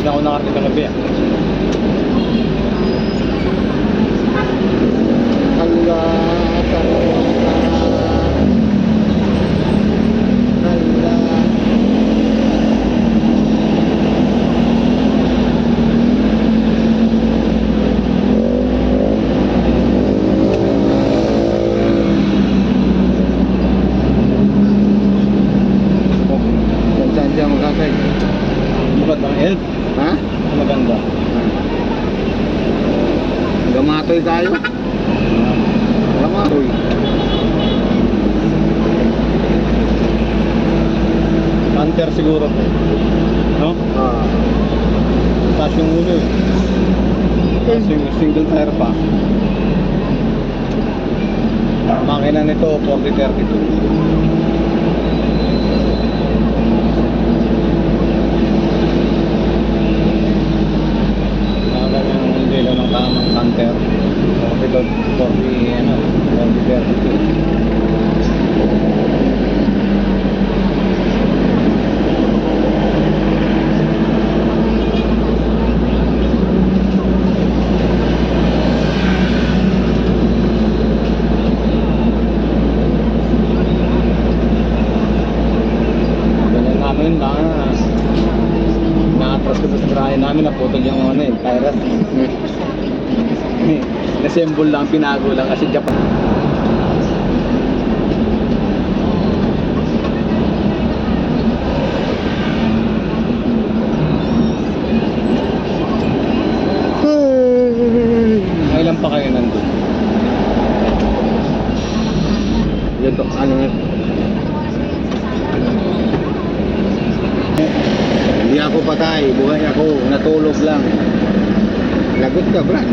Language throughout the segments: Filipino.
Alas na ako nakarating ng gabi ah. Ha? Maganda. Gamatoy tayo? Gamatoy. Hunter siguro to. No? Ah. Taas yung ulo eh. Tapos yung single tire pa. Makina nito 4032. Nakaka yung modelo ng tamang Hunter. 40, 40, ano, 4032. Ganyan namin na brahe namin, naputol yung ano eh, tire Nasembol lang, pinago lang kasi Japan. Kailan pa kayo nandun? Yan to, ano nga? Ako patay, buhay ako, natulog lang. Lagot ka, Brad.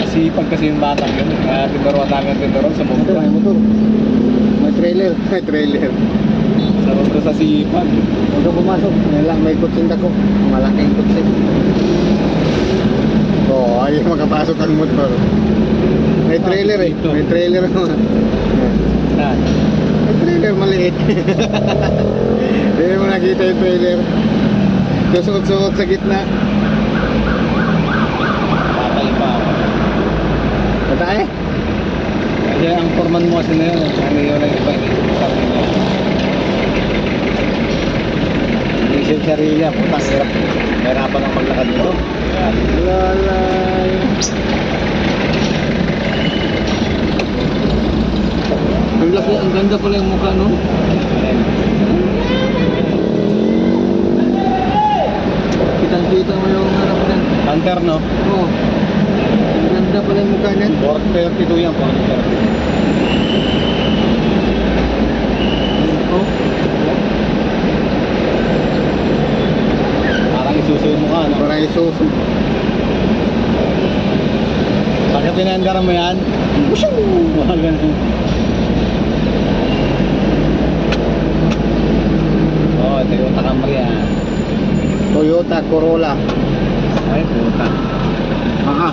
Kasi pag kasi yung batang yun, kaya tinuruan namin tinuruan sa Motor, may motor. May trailer, may trailer. Sa motor sa sipag. Huwag ka pumasok, yan lang, may kutsinda ko. Malaking kutsin. Oo, oh, ayaw makapasok ang motor. May trailer eh, may trailer. Na, may trailer maliit. Hindi mo nakita yung trailer. Susuot-suot sa gitna. patay pa ako. Patay? Kasi ang foreman mo kasi na yun, ano yun ang iba, hindi sarili niya. Hindi siya sarili niya, putang hirap. Hirapan ang maglakad dito. Lalay. Ang laki, ang ganda pala yung mukha, no? Kitang-kita mo yung harap niyan. Hunter, no? Oo. Ganda pala yung mukha niyan. 432 yan, 432. Oh. Parang isusuyo mo ka, no? Parang isuso. Pagka pinandaran mo yan, pushing! Mga ganun. Oo, oh, Toyota Camry yan. Toyota Corolla. Ay, puta. Aha.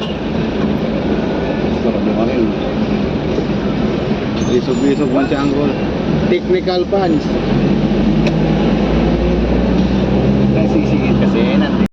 Sarap mo rin. Bisog-bisog man siya anggol. Technical punch. Nasisigit kasi, nandito.